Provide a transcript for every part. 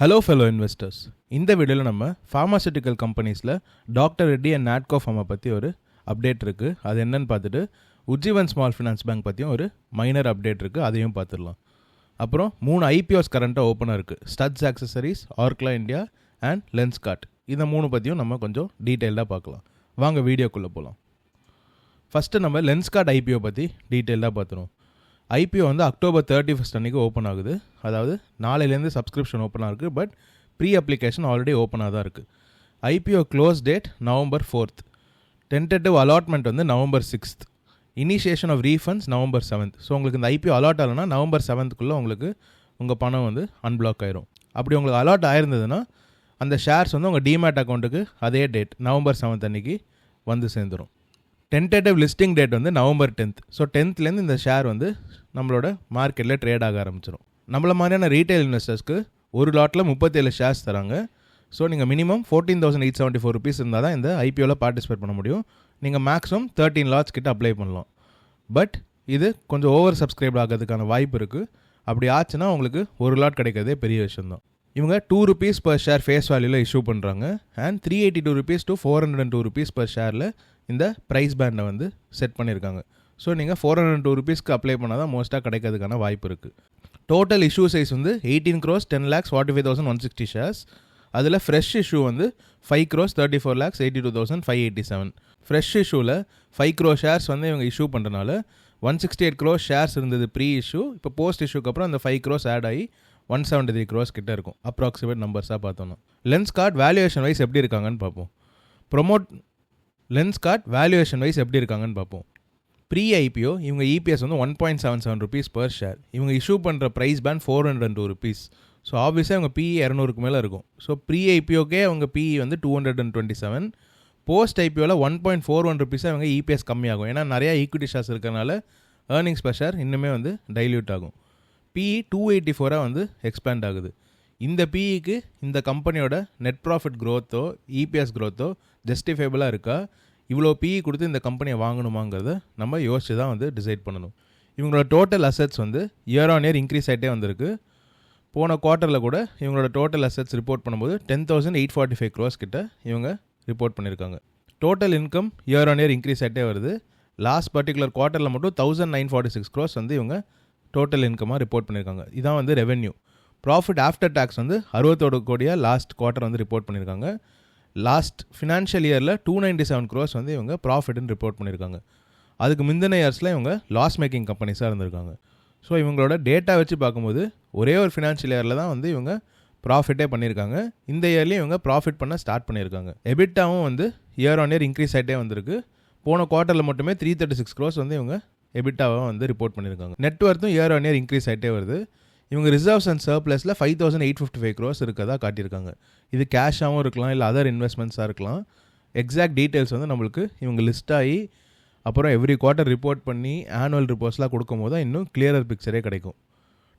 Hello fellow investors இந்த வீடியோவில் நம்ம ஃபார்மாசூட்டிக்கல் கம்பெனிஸில் டாக்டர் ரெட்டி அண்ட் நாட்கோ ஃபார்மை பற்றி ஒரு அப்டேட் இருக்குது அது என்னன்னு பார்த்துட்டு உஜ்ஜீவன் ஸ்மால் ஃபினான்ஸ் பேங்க் பற்றியும் ஒரு மைனர் அப்டேட் இருக்குது அதையும் பார்த்துடலாம். அப்புறம் மூணு ஐபிஓஸ் கரண்ட்டாக ஓப்பனாக இருக்குது Studds accessories Orkla India and Lenskart இந்த மூணு பற்றியும் நம்ம கொஞ்சம் டீட்டெயில்டாக பார்க்கலாம். வாங்க வீடியோக்குள்ளே போகலாம் ஃபஸ்ட்டு நம்ம லென்ஸ் கார்ட் ஐபிஓ பற்றி டீட்டெயிலாக பார்த்துருவோம். ஐபிஓ வந்து அக்டோபர் தேர்ட்டி ஃபஸ்ட் அன்றைக்கி ஓப்பன் ஆகுது. அதாவது நாளையிலேருந்து சப்ஸ்கிரிப்ஷன் ஓப்பன் ஆகுது பட் ப்ரீ அப்ளிகேஷன் ஆல்ரெடி ஓப்பனாக தான் இருக்குது IPO close date November fourth tentative allotment வந்து November sixth initiation of refunds November seventh so உங்களுக்கு இந்த ஐபிஓ அலாட் ஆகலைன்னா நவம்பர் செவன்த்துக்குள்ளே உங்களுக்கு உங்கள் பணம் வந்து அன்பிளாக் ஆயிரும். அப்படி உங்களுக்கு அலாட் ஆயிருந்ததுன்னா அந்த ஷேர்ஸ் வந்து உங்கள் டிமேட் அக்கௌண்ட்டுக்கு அதே டேட் நவம்பர் செவன்த் அன்னைக்கு வந்து சேர்ந்துடும் டென்டேட்டிவ் லிஸ்டிங் டேட் வந்து நவம்பர் டென்த் ஸோ டென்த்லேருந்து இந்த ஷேர் வந்து நம்மளோட மார்க்கெட்டில் ட்ரேட் ஆக ஆரம்பிச்சிடும் நம்மள மாதிரியான ரீட்டைல் இன்வெஸ்டர்ஸ்க்கு ஒரு லாட்டில் முப்பத்தேழு ஷேர்ஸ் தராங்க. ஸோ நீங்கள் minimum fourteen thousand eight seventy four rupees இருந்தால் தான் இந்த ஐபிஓவில் பார்ட்டிசிபேட் பண்ண முடியும். நீங்கள் மேக்ஸிமம் தேர்ட்டீன் லாட்ஸ் கிட்ட அப்ளை பண்ணலாம். பட் இது கொஞ்சம் ஓவர் சப்ஸ்கிரைப் ஆகிறதுக்கான வாய்ப்பு இருக்குது அப்படி ஆச்சுன்னா உங்களுக்கு ஒரு லாட் கிடைக்கிறதே பெரிய விஷயம்தான். இவங்க two rupees per share face வேல்யூவில் இஷ்யூ பண்ணுறாங்க and three eighty two rupees to four hundred and two rupees per ஷேரில் இந்த ப்ரைஸ் பேண்டை வந்து செட் பண்ணியிருக்காங்க ஸோ நீங்கள் ஃபோர் ஹண்ட்ரட் டூ ருபீஸ்க்கு அப்ளை பண்ணால் தான் மோஸ்ட்டாக கிடைக்கிறதுக்கான வாய்ப்பு இருக்குது டோட்டல் இஷ்யூ சைஸ் வந்து eighteen crores ten lakhs forty five thousand one sixty shares அதில் ஃப்ரெஷ் இஷ்யூ வந்து five crores thirty four lakhs eighty two thousand five eighty seven fresh இஷ்யூவில் five crore shares வந்து இவங்க இஷ்யூ பண்ணுறனால one sixty eight crores shares இருந்தது pre issue இப்போ post இஷ்யூக்கு அப்புறம் அந்த ஃபைவ் க்ரோஸ் ஆட் ஆகி ஒன் செவன்ட்டி த்ரீ க்ரோஸ் கிட்ட இருக்கும். அப்ராக்சிமேட் நம்பர்ஸாக பார்த்தோம்னா. லென்ஸ் கார்டு வேல்யூவேஷன் வைஸ் எப்படி இருக்காங்கன்னு பார்ப்போம். Promote lens card valuation wise எப்படி இருக்காங்கன்னு பார்ப்போம். ப்ரீ ஐபிஓ இவங்க இபிஎஸ் வந்து one point seven seven rupees per share இவங்க இஷ்யூ பண்ணுற price band four hundred two rupees so ஆப்வியஸாக அவங்க பிஇ இரநூறுக்கு மேலே இருக்கும். ஸோ ப்ரீ ஐபிஓக்கே அவங்க பிஇ வந்து two hundred and twenty seven post ஐபிஓவில் one point four one ருபீஸாக அவங்க இபிஎஸ் கம்மியாகும். ஏன்னா நிறையா ஈக்விட்டி ஷேர்ஸ் இருக்கிறனால ஏர்னிங்ஸ் பர் ஷேர் இன்னுமே வந்து டைல்யூட் ஆகும். பிஇ டூ எயிட்டி ஃபோராக வந்து எக்ஸ்பேண்ட் ஆகுது. இந்த பிஇக்கு இந்த கம்பெனியோட நெட் ப்ராஃபிட் க்ரோத்தோ இபிஎஸ் க்ரோத்தோ ஜஸ்டிஃபைபிளாக இருக்கா? இவ்வளோ பிஇ கொடுத்து இந்த கம்பெனியை வாங்கணுமாங்கிறத நம்ம யோசிச்சு தான் வந்து டிசைட் பண்ணணும். இவங்களோட டோட்டல் அசெட்ஸ் வந்து இயர் ஆன் இயர் இன்க்ரீஸ் ஆகிட்டே வந்திருக்கு. போன குவார்ட்டரில் கூட இவங்களோட டோட்டல் அசெட்ஸ் ரிப்போர்ட் பண்ணும்போது ten thousand eight forty five crores கிட்ட இவங்க ரிப்போர்ட் பண்ணியிருக்காங்க total income year on year increase ஆகிட்டே வருது. லாஸ்ட் பர்டிகுலர் குவார்ட்டரில் மட்டும் thousand nine forty six crores வந்து இவங்க டோட்டல் இன்கமாக ரிப்போர்ட் பண்ணியிருக்காங்க இதான் வந்து ரெவென்யூ ப்ராஃபிட் ஆஃப்டர் டேக்ஸ் வந்து அறுபத்தோடு கோடியாக லாஸ்ட் குவார்ட்டர் வந்து ரிப்போர்ட் பண்ணியிருக்காங்க லாஸ்ட் ஃபினான்ஷியல் இயரில் டூ நைன்டி செவன் க்ரோஸ் வந்து இவங்க ப்ராஃபிட்னு ரிப்போர்ட் பண்ணியிருக்காங்க. அதுக்கு முந்தின இயர்ஸில் இவங்க லாஸ் மேக்கிங் கம்பெனிஸாக இருந்திருக்காங்க. ஸோ இவங்களோட டேட்டா வச்சு பார்க்கும்போது ஒரே ஒரு ஃபினான்ஷியல் இயரில் தான் வந்து இவங்க ப்ராஃபிட்டே பண்ணியிருக்காங்க. இந்த இயர்லேயும் இவங்க ப்ராஃபிட் பண்ண ஸ்டார்ட் பண்ணியிருக்காங்க. எபிட்டாவும் வந்து இயர் ஆன் இயர் இன்க்ரீஸ் ஆகிட்டே வந்திருக்கு. போன குவார்ட்டரில் மட்டுமே த்ரீ தேர்ட்டி சிக்ஸ் க்ரோஸ் வந்து இவங்க எபிட்டாவாக வந்து ரிப்போர்ட் பண்ணியிருக்காங்க. நெட்ஒர்த்தும் இயர் ஆன் இயர் இன்க்ரீஸ் ஆகிட்டே வருது. இவங்க reserves and சர்ப்ளஸில் five thousand eight fifty five crores இருக்கதா காட்டியிருக்காங்க. இது கேஷாகவும் இருக்கலாம் இல்லை அதர் இன்வெஸ்ட்மெண்ட்ஸாக இருக்கலாம். எக்ஸாக்ட் டீட்டெயில்ஸ் வந்து நம்மளுக்கு இவங்க லிஸ்ட் ஆகி அப்புறம் எவ்ரி குவார்ட்டர் ரிப்போர்ட் பண்ணி ஆனுவல் ரிப்போர்ட்ஸ்லாம் கொடுக்கும்போது தான் இன்னும் கிளியரர் பிக்சரே கிடைக்கும்.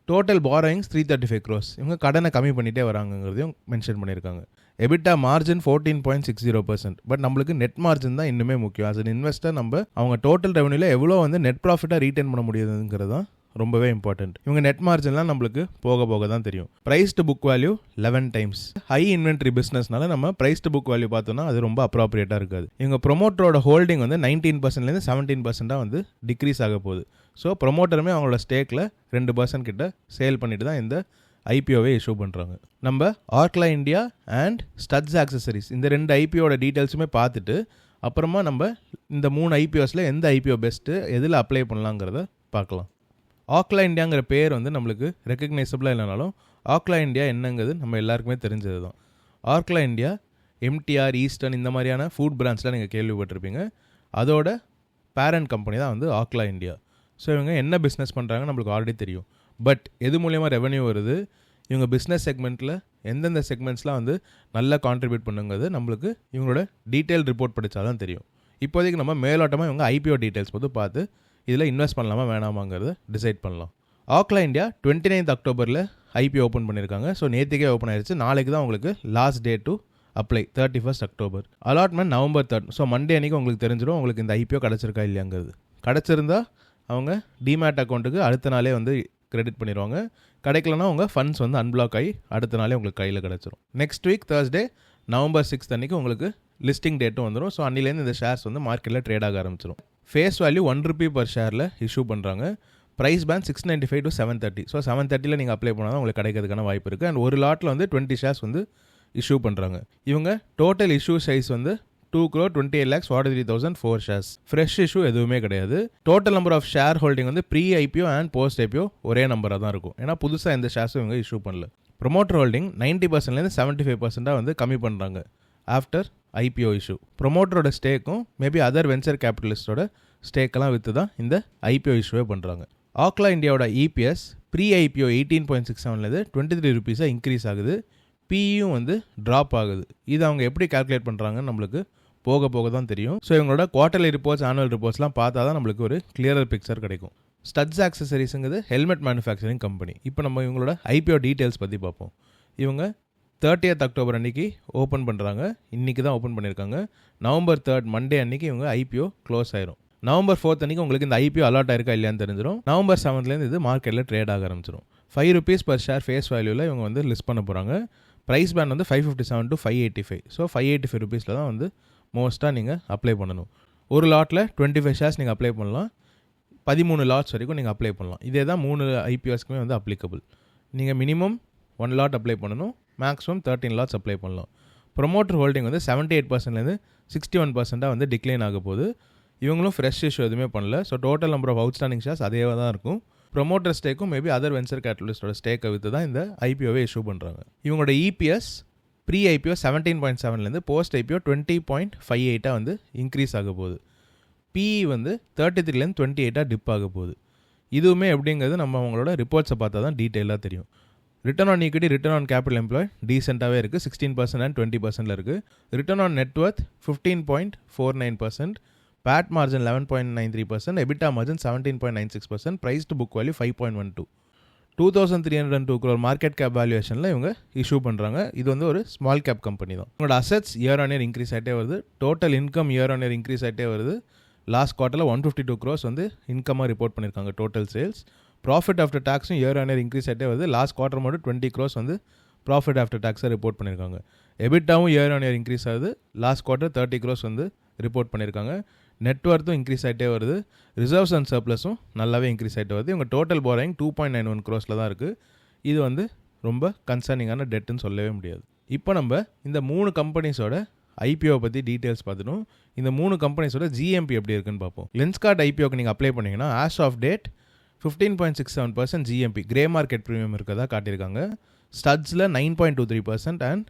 Total borrowings three thirty five crores இவங்க கடனை கம்மி பண்ணிகிட்டே வராங்கங்கிறதையும் மென்ஷன் பண்ணியிருக்காங்க. EBITDA margin fourteen point six zero percent but நம்மளுக்கு நெட் மார்ஜின் தான் இன்னுமே முக்கியம். அஸ் அன் இன்வெஸ்டர் நம்ம அவங்க டோட்டல் ரெவன்யூல எவ்வளோ வந்து நெட் ப்ராஃபிட்டாக ரீட்டைன் பண்ண முடியுதுங்கிறது தான் ரொம்பவே இம்பார்ட்டன்ட் இவங்க நெட் மார்ஜின்லாம் நம்மளுக்கு போக போக தான் தெரியும். Price to book value eleven times high inventory பிஸ்னஸ்னால நம்ம ப்ரைஸ் டு புக் வேல்யூ பார்த்தோம்னா அது ரொம்ப அப்ராப்ரியேட்டாக இருக்காது. இவங்க ப்ரொமோட்டரோட ஹோல்டிங் வந்து நைன்டீன் பர்சன்ட்லேருந்து செவன்டீன் பர்சென்ட்டாக வந்து டிக்ரீஸ் ஆக போகுது. ஸோ ப்ரொமோட்டருமே அவங்களோட ஸ்டேக்கில் ரெண்டு பர்சன்ட் கிட்ட சேல் பண்ணிட்டு தான் இந்த ஐபிஓவே இஷ்யூ பண்ணுறாங்க நம்ம Orkla India and Studds accessories இந்த ரெண்டு ஐபிஓட டீட்டெயில்ஸுமே பார்த்துட்டு அப்புறமா நம்ம இந்த மூணு ஐபிஓஸில் எந்த ஐபிஓ பெஸ்ட்டு எதில் அப்ளை பண்ணலாங்கிறத பார்க்கலாம். ஆக்லா இந்தியாங்கிற பேர் வந்து நம்மளுக்கு ரெக்கக்னைசபிளாக இல்லைனாலும் ஆக்லா இந்தியா என்னங்கிறது நம்ம எல்லாருக்குமே தெரிஞ்சது தான் ஆர்க்லா இந்தியா எம்டிஆர் ஈஸ்டர்ன் இந்த மாதிரியான ஃபுட் பிராண்ட்ஸ்லாம் நீங்கள் கேள்விப்பட்டிருப்பீங்க. அதோட பேரண்ட் கம்பெனி தான் வந்து ஆக்லா இந்தியா ஸோ இவங்க என்ன பிஸ்னஸ் பண்ணுறாங்க நம்மளுக்கு ஆல்ரெடி தெரியும். பட் எது மூலயமா ரெவன்யூ வருது? இவங்க பிஸ்னஸ் செக்மெண்ட்டில் எந்தெந்த செக்மெண்ட்ஸ்லாம் வந்து நல்லா கான்ட்ரிபியூட் பண்ணுங்கிறது நம்மளுக்கு இவங்களோட டீட்டெயில் ரிப்போர்ட் படித்தா தான் தெரியும். இப்போதைக்கு நம்ம மேலோட்டமாக இவங்க ஐபிஓ டீட்டெயில்ஸ் வந்து பார்த்து இதில் இன்வெஸ்ட் பண்ணலாமா வேணாமாங்கிறத டிசைட் பண்ணலாம். ஆக்லா இந்தியா டுவெண்ட்டி நைன்த் அக்டோபரில் ஐபி ஓப்பன் பண்ணியிருக்காங்க. ஸோ நேற்றுக்கே ஓப்பன் ஆயிடுச்சு நாளைக்கு தான் உங்களுக்கு last day to apply thirty first October allotment November third so Monday அன்றைக்கி உங்களுக்கு தெரிஞ்சிடும் உங்களுக்கு இந்த ஐபிஓ கிடச்சிருக்கா இல்லையாங்கிறது. கிடச்சிருந்தா அவங்க டிமேட் அக்கௌண்ட்டுக்கு அடுத்த நாளே வந்து கிரெடிட் பண்ணிடுவாங்க. கிடைக்கலனா உங்கள் ஃபண்ட்ஸ் வந்து அன்பிளாக் ஆகி அடுத்த நாளே உங்களுக்கு கையில் கிடச்சிரும். Next week Thursday November sixth அன்னைக்கு உங்களுக்கு லிஸ்டிங் டேட்டும் வந்துடும் ஸோ அன்னிலேருந்து இந்த ஷேர்ஸ் வந்து மார்க்கெட்டில் ட்ரேட் ஆக ஆரம்பிச்சிடும் face value one rupee per ஷேரில் issue பண்ணுறாங்க price band six ninety five to seven thirty so seven தேர்ட்டியில் நீங்கள் அப்ளை பண்ணால் தான் உங்களுக்கு கிடைக்கிறதுக்கான வாய்ப்பு இருக்குது அண்ட் ஒரு லாட்டில் வந்து டுவெண்ட்டி ஷேர்ஸ் வந்து இஷ்யூ பண்ணுறாங்க இவங்க டோட்டல் இஷ்யூ சைஸ் வந்து two crore twenty eight lakhs forty three thousand four shares fresh issue எதுவுமே கிடையாது. Total number of share holding வந்து pre IPO and post IPO ஒரே நம்பராக தான் இருக்கும். ஏன்னா புதுசாக எந்த ஷேர்ஸும் இவங்க இஷ்யூ பண்ணல. ப்ரொமோட்டர் ஹோல்டிங் நைன்ட்டி பர்சன்ட்லேருந்து செவன்ட்டி ஃபைவ் பர்சென்ட்டாக வந்து கம்மி பண்ணுறாங்க ஆஃப்டர் ஐபிஓ இஷ்யூ ப்ரொமோட்டரோட ஸ்டேக்கும் மேபி அதர் வெஞ்சர் கேபிட்டலிஸ்டோட ஸ்டேக்கெல்லாம் விற்று தான் இந்த ஐபிஓ இஷ்யூவே பண்ணுறாங்க ஆக்லா இந்தியாவோட EPS pre IPO eighteen point six செவன்லேருந்து twenty three ருபீஸாக இன்க்ரீஸ் ஆகுது. பியும் வந்து ட்ராப் ஆகுது. இது அவங்க எப்படி கால்குலேட் பண்ணுறாங்கன்னு நம்மளுக்கு போக போக தான் தெரியும். ஸோ இவங்களோட குவார்டர்லி ரிப்போர்ட்ஸ் ஆனுவல் ரிப்போர்ட்ஸ்லாம் பார்த்தா தான் நம்மளுக்கு ஒரு கிளியரர் பிக்சர் கிடைக்கும். ஸ்டட்ஸ் ஆக்சசரிஸுங்கிறது ஹெல்மெட் மேனுஃபேக்சரிங் கம்பெனி இப்போ நம்ம இவங்களோட ஐபிஓ டீட்டெயில்ஸ் பற்றி பார்ப்போம். இவங்க தேர்ட்டியத் அக்டோபர் அன்னைக்கு ஓப்பன் பண்ணுறாங்க இன்றைக்கி தான் ஓப்பன் பண்ணியிருக்காங்க நவம்பர் தேர்ட் மண்டே அன்னைக்கு இவங்க ஐபிஓ க்ளோஸ் ஆயிரும். நவம்பர் ஃபோர்த் அன்னைக்கு உங்களுக்கு இந்த ஐபிஓ அலாட் ஆயிருக்கா இல்லையான்னு தெரிஞ்சிடும் நவம்பர் செவன்த்லேருந்து இது மார்க்கெட்டில் ட்ரேட் ஆக ஆரம்பிச்சிடும் five rupees per share face வேல்யூவில் இவங்க வந்து லிஸ்ட் பண்ண போகிறாங்க ப்ரைஸ் பேண்ட் வந்து five fifty seven to five eighty five so five eighty five ருபீஸில் தான் வந்து மோஸ்ட்டாக நீங்கள் அப்ளை பண்ணணும். ஒரு லாட்டில் டுவெண்ட்டி ஃபைவ் ஷேர்ஸ் நீங்கள் அப்ளை பண்ணலாம். பதிமூணு லாட்ஸ் வரைக்கும் நீங்கள் அப்ளை பண்ணலாம். இதே தான் மூணு ஐபிஎஸ்க்குமே வந்து அப்ளிகபிள் நீங்கள் மினிமம் ஒன் லாட் அப்ளை பண்ணணும். மேக்ஸிமம் தேர்ட்டின் லாட்ஸ் அப்ளை பண்ணலாம். ப்ரொமோட்டர் ஹோல்டிங் வந்து செவன்ட்டி எயிட் பர்சன்ட்லேருந்து சிக்ஸ்டி ஒன் பர்சென்ட்டாக வந்து டிக்ளைன் ஆக போகுது. இவங்களும் ஃப்ரெஷ் இஷ்யூ எதுவுமே பண்ணல. So total number of outstanding shares அதே தான் இருக்கும். ப்ரொமோட்டர் ஸ்டேக்கும் மேபி அதர் வென்சர் கேட்டலிஸ்டோட ஸ்டேக்கை விற்று தான் இந்த ஐபிஓவே இஷ்யூ பண்ணுறாங்க இவங்களோட EPS pre IPO seventeen point செவன்லேருந்து post IPO twenty point five எயிட்டாக வந்து இன்க்ரீஸ் ஆக போகுது. பிஇ வந்து தேர்ட்டி த்ரீலேருந்து டுவெண்ட்டி எயிட்டாக டிப் ஆக போகுது. இதுவுமே எப்படிங்கிறது நம்ம அவங்களோட ரிப்போர்ட்ஸை பார்த்தா தான் டீட்டெயிலாக தெரியும். Return on equity return on capital employ டீசெண்டாகவே இருக்குது சிக்ஸ்டீன் பர்சன்ட் அண்ட் டுவெண்ட்டி பர்சன்ட்டில் இருக்குது return on net worth fifteen point four nine percent PAT margin eleven point nine three percent EBITDA margin seventeen point nine six percent price to book value five point one two two thousand three hundred two crore market cap வேல்யூஷனில் இவங்க இஷ்யூ பண்ணுறாங்க இது வந்து ஒரு small cap company தான். உங்களோட assets year on year increase ஆகிட்டே வருது. Total income year on year increase ஆகிட்டே வருது. லாஸ்ட் குவார்ட்டரில் ஒன் ஃபிஃப்டி டூ க்ரோஸ் வந்து இன்கமாக ரிப்போர்ட் பண்ணியிருக்காங்க டோட்டல் சேல்ஸ் ப்ராஃபிட் ஆஃப்டர் டேக்ஸும் இயர் ஆன் இயர் இன்க்ரீஸ் ஆகிட்டே வருது. லாஸ்ட் குவார்டர் மட்டும் டுவெண்ட்டி க்ரோஸ் வந்து ப்ராஃபிட் ஆஃப்டர் டேக்ஸை ரிப்போர்ட் பண்ணியிருக்காங்க எபிட்டாவும் இயர் ஆன் இயர் இன்க்ரீஸ் ஆகுது. லாஸ்ட் குவார்டர் தேர்ட்டி க்ரோஸ் வந்து ரிப்போர்ட் பண்ணியிருக்காங்க நெட்ஒர்த்தும் இன்க்ரீஸ் ஆகிட்டே வருது. ரிசர்வ்ஸ் அண்ட் சர்ப்ளஸும் நல்லாவே இன்க்ரீஸ் ஆகிட்டே வருது. இவங்க total borrowing two point nine one க்ரோஸில் தான் இருக்குது இது வந்து ரொம்ப கன்சர்னிங்கான டெட்டுன்னு சொல்லவே முடியாது. இப்போ நம்ம இந்த மூணு கம்பெனிஸோட ஐபிஓ பற்றி டீட்டெயில்ஸ் பார்த்துட்டோம். இந்த மூணு கம்பெனிஸோட ஜிஎம்பி எப்படி இருக்குன்னு பார்ப்போம். லென்ஸ்கார்ட் ஐபிஓக்கு நீங்கள் அப்ளை பண்ணிங்கன்னா as of date fifteen point six seven percent GMP grey market premium இருக்கிறதா காட்டியிருக்காங்க. ஸ்டட்ஸில் nine point two three percent and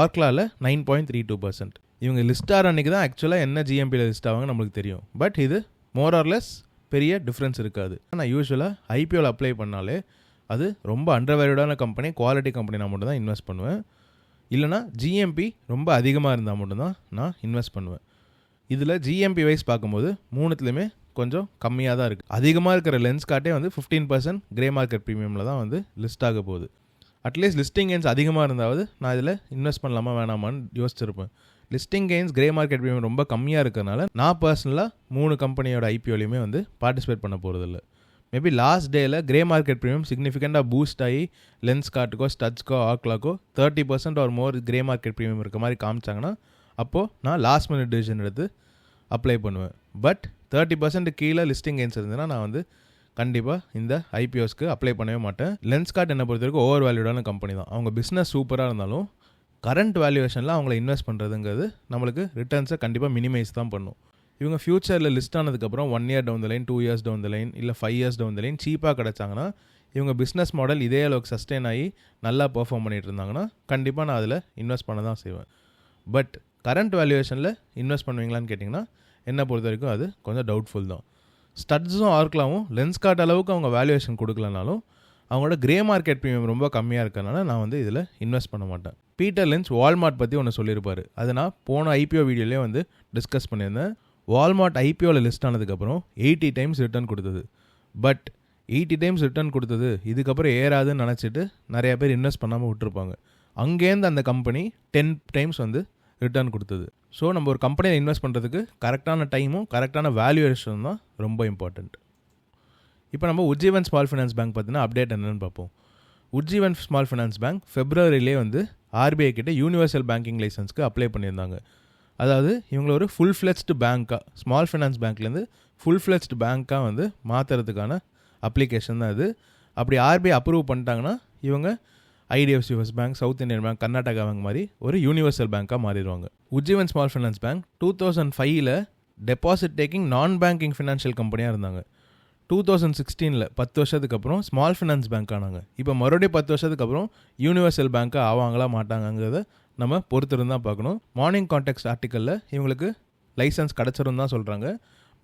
ஆர்க்லாவில் nine point three two percent இவங்க லிஸ்ட் ஆகிற அன்றைக்கி தான் ஆக்சுவலாக என்ன ஜிஎம்பியில் லிஸ்ட் ஆவாங்க நம்மளுக்கு தெரியும். பட் இது மோர் ஆர்லெஸ் பெரிய டிஃப்ரென்ஸ் இருக்காது. நான் யூஸ்வலாக ஐபிஓவில் அப்ளை பண்ணாலே அது ரொம்ப அண்டர் வேல்யூடான கம்பெனி குவாலிட்டி கம்பெனி நான் மட்டும் தான் இன்வெஸ்ட் பண்ணுவேன் இல்லைனா ஜிஎம்பி ரொம்ப அதிகமாக இருந்தால் மட்டும்தான் நான் இன்வெஸ்ட் பண்ணுவேன். இதில் ஜிஎம்பி வைஸ் பார்க்கும்போது மூணுத்துலேயுமே கொஞ்சம் கம்மியாக தான் இருக்குது அதிகமாக இருக்கிற லென்ஸ் கார்ட்டே வந்து ஃபிஃப்டீன் பர்சன்ட் கிரே மார்க்கெட் ப்ரீமியமில் தான் வந்து லிஸ்ட் ஆக போகுது. அட்லீஸ்ட் லிஸ்டிங் கெயின்ஸ் அதிகமாக இருந்தாவது நான் இதில் இன்வெஸ்ட் பண்ணலாமா வேணாமான்னு யோசிச்சிருப்பேன். Listing gains grey market premium ரொம்ப கம்மியாக இருக்கிறனால நான் பர்சனலாக மூணு கம்பெனியோட ஐபிஓலையுமே வந்து பார்ட்டிசிபேட் பண்ண போகிறதில்ல மேபி லாஸ்ட் டேயில் கிரே மார்க்கெட் ப்ரீமியம் சிக்னிஃபிகண்ட்டாக பூஸ்ட் ஆகி லென்ஸ் கார்ட்டுக்கோ ஸ்டட்ஸ்க்கோ ஆக்லாக்கோ தேர்ட்டி பர்சன்ட் ஒரு மோர் கிரே மார்க்கெட் ப்ரீமியம் இருக்க மாதிரி காமிச்சாங்கன்னா அப்போது நான் லாஸ்ட் மினிட் டிசிஷன் எடுத்து அப்ளை பண்ணுவேன். பட் தேர்ட்டி பர்சன்ட் கீழே லிஸ்டிங் கெயின்ஸ் இருந்ததுன்னா நான் வந்து கண்டிப்பாக இந்த ஐபிஓஸ்க்கு அப்ளை பண்ணவே மாட்டேன். லென்ஸ் கார்ட் என்னை பொறுத்த வரைக்கும் ஓவர் வேல்யூடான கம்பெனி தான். அவங்க பிஸ்னஸ் சூப்பராக இருந்தாலும் கரண்ட் வேல்யூவேஷனில் அவங்கள இன்வெஸ்ட் பண்ணுறதுங்கிறது நம்மளுக்கு ரிட்டர்ன்ஸை கண்டிப்பாக மினிமைஸ் தான் பண்ணும். இவங்க ஃப்யூச்சரில் லிஸ்ட் ஆனதுக்கப்புறம் one year down the line two years down the line இல்லை five years down the line சீப்பாக கிடச்சாங்கன்னா இவங்க பிஸ்னஸ் மாடல் இதே அளவுக்கு சஸ்டெயின் ஆகி நல்லா பெர்ஃபார்ம் பண்ணிட்டு இருந்தாங்கன்னா கண்டிப்பாக நான் அதில் இன்வெஸ்ட் பண்ண தான் செய்வேன். பட் கரண்ட் வேல்யூவேஷனில் இன்வெஸ்ட் பண்ணுவீங்களான்னு கேட்டிங்கன்னா என்னை பொறுத்த வரைக்கும் அது கொஞ்சம் டவுட்ஃபுல் தான். ஸ்டட்ஸும் ஆர்க்லாவும் லென்ஸ் கார்ட் அளவுக்கு அவங்க வேல்யூவேஷன் கொடுக்கலனாலும் அவங்களோட கிரே மார்க்கெட் ப்ரீமியம் ரொம்ப கம்மியாக இருக்கனால நான் வந்து இதில் இன்வெஸ்ட் பண்ண மாட்டேன். பீட்டர் லென்ஸ் வால்மார்ட் பற்றி ஒன்று சொல்லியிருப்பார். அதை நான் போன ஐபிஓ வீடியோலேயே வந்து டிஸ்கஸ் பண்ணியிருந்தேன். வால்மார்ட் ஐபிஓவில் லிஸ்ட் ஆனதுக்கப்புறம் எயிட்டி டைம்ஸ் ரிட்டர்ன் கொடுத்தது. பட் எயிட்டி டைம்ஸ் ரிட்டர்ன் கொடுத்தது இதுக்கப்புறம் ஏறாதுன்னு நினச்சிட்டு நிறையா பேர் இன்வெஸ்ட் பண்ணாமல் விட்டுருப்பாங்க. அங்கேருந்து அந்த கம்பெனி டென் டைம்ஸ் வந்து ரிட்டர்ன் கொடுத்தது. ஸோ நம்ம ஒரு கம்பெனியில் இன்வெஸ்ட் பண்ணுறதுக்கு கரெக்டான டைமும் கரெக்டான வேல்யூவேஷன் தான் ரொம்ப இம்பார்ட்டண்ட் இப்போ நம்ம உஜ்ஜீவன் ஸ்மால் ஃபினான்ஸ் பேங்க் பார்த்தீங்கன்னா அப்டேட் என்னென்னு பார்ப்போம். உஜ்ஜீவன் ஸ்மால் ஃபினான்ஸ் பேங்க் ஃபெப்ரவரியிலே வந்து ஆர்பிஐ கிட்ட யூனிவர்சல் பேங்கிங் லைசன்ஸ்க்கு அப்ளை பண்ணியிருந்தாங்க. அதாவது இவங்களை ஒரு ஃபுல் ஃப்ளெஸ்டு பேங்க்காக ஸ்மால் ஃபினான்ஸ் பேங்க்லேருந்து ஃபுல் ஃப்ளெஜ்டு பேங்க்காக வந்து மாற்றுறதுக்கான அப்ளிகேஷன் தான் அது அப்படி ஆர்பிஐ அப்ரூவ் பண்ணிட்டாங்கன்னா இவங்க IDFC first bank south Indian bank Karnataka bank மாதிரி ஒரு யூனிவர்சல் பேங்க்காக மாறிடுவாங்க. Ujjivan small finance bank two thousand ஃபைவ்ல deposit taking non banking financial கம்பெனியாக இருந்தாங்க. டூ தௌசண்ட் சிக்ஸ்டீனில் பத்து வருஷத்துக்கு அப்புறம் ஸ்மால் ஃபினான்ஸ் பேங்க் ஆனாங்க. இப்போ மறுபடியும் பத்து வருஷத்துக்கு அப்புறம் யூனிவர்சல் பேங்க்காக ஆவாங்களா மாட்டாங்கங்கிறத நம்ம பொறுத்திருந்து தான் பார்க்கணும் மார்னிங் கான்டெக்ட் ஆர்டிக்கலில் இவங்களுக்கு லைசன்ஸ் கிடச்சிரும் தான் சொல்கிறாங்க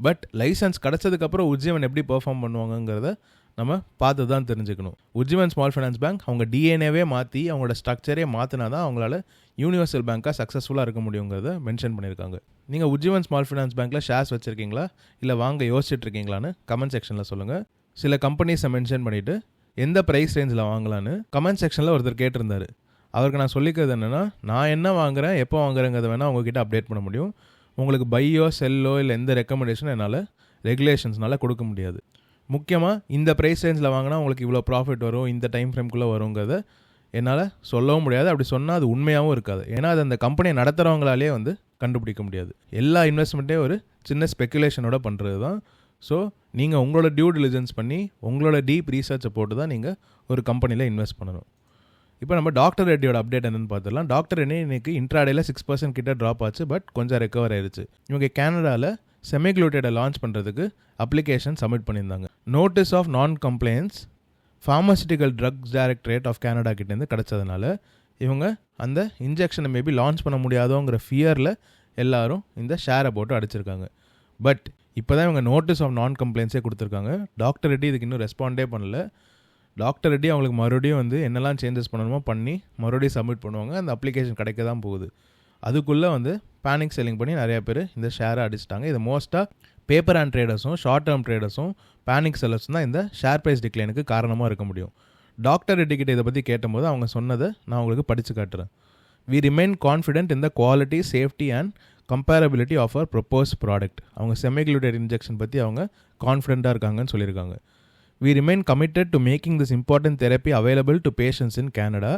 பட் லைசன்ஸ் கிடச்சதுக்கப்புறம் உஜ்ஜீவன் எப்படி பெர்ஃபார்ம் பண்ணுவாங்கங்கிறத நம்ம பார்த்து தான் தெரிஞ்சுக்கணும். உஜ்ஜீவன் ஸ்மால் ஃபைனான்ஸ் பேங்க் அவங்க டிஎன்ஏவே மாற்றி அவங்களோட ஸ்ட்ரக்சரே மாற்றினா தான் அவங்களால யூனிவர்சல் பேங்க்காக சக்ஸஸ்ஃபுல்லாக இருக்க முடியுங்கிறத மென்ஷன் பண்ணியிருக்காங்க. நீங்கள் உஜ்ஜீவன் ஸ்மால் ஃபைனான்ஸ் பேங்க்கில் ஷேர்ஸ் வச்சுருக்கீங்களா? இல்லை வாங்க யோசிச்சுட்டு இருக்கீங்களான்னு கமெண்ட் செக்ஷனில் சொல்லுங்கள் சில கம்பெனிஸை மென்ஷன் பண்ணிவிட்டு எந்த ப்ரைஸ் ரேஞ்சில் வாங்கலான்னு கமெண்ட் செக்ஷனில் ஒருத்தர் கேட்டிருந்தார். அவருக்கு நான் சொல்லிக்கிறது என்னென்னா நான் என்ன வாங்குறேன் எப்போ வாங்குறேங்கிறத வேணால் உங்ககிட்ட அப்டேட் பண்ண முடியும். உங்களுக்கு பையோ செல்லோ இல்லை எந்த ரெக்கமெண்டேஷனும் என்னால் ரெகுலேஷன்ஸ்னால கொடுக்க முடியாது. முக்கியமாக இந்த ப்ரைஸ் ரேஞ்சில் வாங்கினா உங்களுக்கு இவ்வளோ ப்ராஃபிட் வரும் இந்த டைம் ஃப்ரேம்குள்ளே வருங்கிறத என்னால் சொல்லவும் முடியாது. அப்படி சொன்னால் அது உண்மையாகவும் இருக்காது. ஏன்னா அது அந்த கம்பெனியை நடத்துகிறவங்களாலே வந்து கண்டுபிடிக்க முடியாது. எல்லா இன்வெஸ்ட்மெண்ட்டே ஒரு சின்ன ஸ்பெக்குலேஷனோட பண்ணுறது தான் ஸோ நீங்கள் உங்களோட டியூ டிலிஜென்ஸ் பண்ணி உங்களோட டீப் ரீசர்ச்சை போட்டு தான் நீங்கள் ஒரு கம்பெனியில் இன்வெஸ்ட் பண்ணணும். இப்போ நம்ம டாக்டர் ரெட்டியோட அப்டேட் என்னென்னு பார்த்துடலாம் டாக்டர் ரெட்டி இன்னைக்கு இன்ட்ராடேல சிக்ஸ் பர்சன்ட் கிட்ட ட்ராப் ஆச்சு பட் கொஞ்சம் ரெக்கவர் ஆயிடுச்சு இவங்க கேனடாவில் செமிக்ளூட்டடை லான்ச் பண்ணுறதுக்கு அப்ளிகேஷன் சப்மிட் பண்ணியிருந்தாங்க. Notice of non compliance pharmaceutical drugs directorate of Canada கிட்டேருந்து கிடச்சதுனால இவங்க அந்த இன்ஜெக்ஷனை மேபி லான்ச் பண்ண முடியாதோங்கிற ஃபியரில் எல்லாரும் இந்த ஷேரை போட்டு அடிச்சிருக்காங்க. பட் இப்போ தான் இவங்க நோட்டீஸ் ஆஃப் நான் கம்ப்ளைண்ட்ஸே கொடுத்துருக்காங்க. டாக்டர் ரெட்டி இதுக்கு இன்னும் ரெஸ்பாண்டே பண்ணல. டாக்டர் ரெட்டி அவங்களுக்கு மறுபடியும் வந்து என்னெல்லாம் சேஞ்சஸ் பண்ணணுமோ பண்ணி மறுபடியும் சப்மிட் பண்ணுவாங்க. அந்த அப்ளிகேஷன் கிடைக்க தான் போகுது. அதுக்குள்ளே வந்து பேனிக் செல்லிங் பண்ணி நிறைய பேர் இந்த ஷேரை அடிச்சிட்டாங்க. இது மோஸ்ட்டாக பேப்பர் அண்ட் ட்ரேடர்ஸும் ஷார்ட் டேர்ம் ட்ரேடர்ஸும் பேனிக் செல்லர்ஸும் தான் இந்த ஷேர் ப்ரைஸ் டிக்ளைனுக்கு காரணமாக இருக்க முடியும். டாக்டர் ரெட்டிக்கிட்ட இதை பற்றி கேட்டபோது அவங்க சொன்னதை நான் உங்களுக்கு படித்து காட்டுறேன். We remain confident in the quality safety and comparability of our propose product அவங்க செமிக்ளூட்டட் இன்ஜெக்ஷன் பற்றி அவங்க கான்ஃபிடென்ட்டாக இருக்காங்கன்னு சொல்லியிருக்காங்க. We remain committed to making this important therapy available to patients in Canada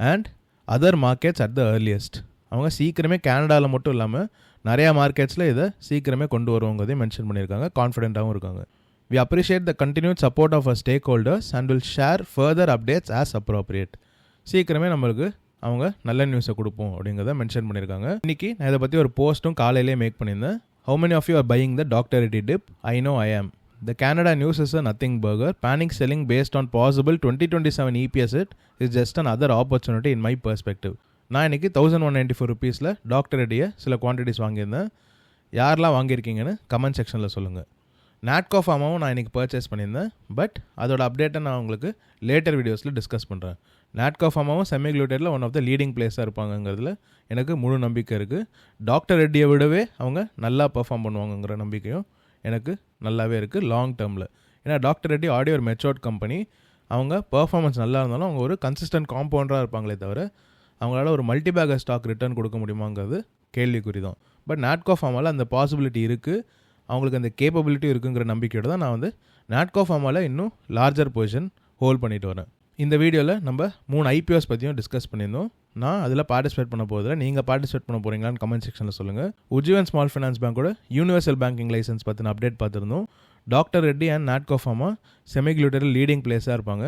and other markets at the earliest அவங்க சீக்கிரமே கேனடாவில் மட்டும் இல்லாமல் நிறையா மார்க்கெட்ஸில் இதை சீக்கிரமே கொண்டு வருவோங்கிறதையும் மென்ஷன் பண்ணியிருக்காங்க. கான்ஃபிடென்ட்டாகவும் இருக்காங்க. We appreciate the continued support of a stakeholders and will share further updates as appropriate சீக்கிரமே நம்மளுக்கு அவங்க நல்ல நியூஸை கொடுப்போம் அப்படிங்கிறத மென்ஷன் பண்ணியிருக்காங்க. இன்னைக்கு நான் இதை பற்றி ஒரு போஸ்ட்டும் காலையிலே மேக் பண்ணியிருந்தேன். How many of you are buying the doctor dip I know I am The Canada news is a nothing burger. Panic selling based on possible 2027 EPS it is just another opportunity in my perspective. நான் இன்றைக்கி thousand one ninety four ருபீஸில் doctor ரெட்டியை சில quantities வாங்கியிருந்தேன். யாரெல்லாம் வாங்கியிருக்கீங்கன்னு comment செக்ஷனில் சொல்லுங்கள் நாட்கோ ஃபார்மாவும் நான் இன்றைக்கி பர்ச்சேஸ் பண்ணியிருந்தேன். பட் அதோட அப்டேட்டை நான் உங்களுக்கு லேட்டர் வீடியோஸில் டிஸ்கஸ் பண்ணுறேன் நாட்கோ ஃபார்மாவும் செமிக்ளூட்டடில் ஒன் ஆஃப் த லீடிங் பிளேஸாக இருப்பாங்கங்கிறதுல எனக்கு முழு நம்பிக்கை இருக்குது டாக்டர் ரெட்டியை விடவே அவங்க நல்லா பெர்ஃபார்ம் பண்ணுவாங்கங்கிற நம்பிக்கையும் எனக்கு நல்லாவே இருக்குது லாங் டேர்மில் ஏன்னா டாக்டர் ரெட்டி ஆடியோ ஒரு மெச்சோர்ட் கம்பெனி அவங்க பர்ஃபார்மன்ஸ் நல்லா இருந்தாலும் அவங்க ஒரு கன்சிஸ்டன்ட் காம்பவுண்டராக இருப்பாங்களே தவிர அவங்களால ஒரு மல்டி பேக்கர் ஸ்டாக் ரிட்டர்ன் கொடுக்க முடியுமாங்கிறது கேள்விக்குறி தான் பட் நாட்கோ ஃபார்மால் அந்த பாசிபிலிட்டி இருக்குது அவங்களுக்கு அந்த கேப்பபிலிட்டி இருக்குங்கிற நம்பிக்கையோடு தான் நான் வந்து நாட்கோ ஃபார்மால் இன்னும் லார்ஜர் பொசிஷன் ஹோல்ட் பண்ணிட்டு வரேன். இந்த வீடியோவில் நம்ம மூணு ஐபிஓஸ் பற்றியும் டிஸ்கஸ் பண்ணியிருந்தோம். நான் அதில் பார்ட்டிசிபேட் பண்ண போதில் நீங்கள் பார்ட்டிசிபேட் பண்ண போகிறீங்களான்னு கமெண்ட் செக்ஷனில் சொல்லுங்கள் உஜ்ஜீவன் ஸ்மால் ஃபைனான்ஸ் பேங்க்கோட யூனிவர்சல் பேங்கிங் லைசன்ஸ் பற்றின அப்டேட் பார்த்துருந்தோம். Doctor Reddy and Natco pharma செமிக்ளூட்டரில் leading பிளேஸாக இருப்பாங்க.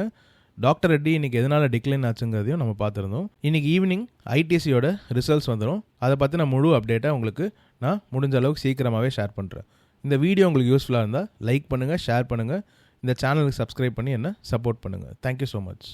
டாக்டர் ரெட்டி இன்னைக்கு எதனால் டிக்ளைன் ஆச்சுங்கிறதையும் நம்ம பார்த்துருந்தோம். இன்னைக்கு ஈவினிங் ஐடிசியோட ரிசல்ட்ஸ் வந்துடும் அதை பற்றின முழு அப்டேட்டை உங்களுக்கு நான் முடிஞ்ச அளவுக்கு சீக்கிரமாகவே ஷேர் பண்ணுறேன் இந்த வீடியோ உங்களுக்கு யூஸ்ஃபுல்லாக இருந்தால் லைக் பண்ணுங்கள் ஷேர் பண்ணுங்கள் இந்த சேனலுக்கு சப்ஸ்கிரைப் பண்ணி என்ன சப்போர்ட் பண்ணுங்கள் தேங்க்யூ ஸோ மச்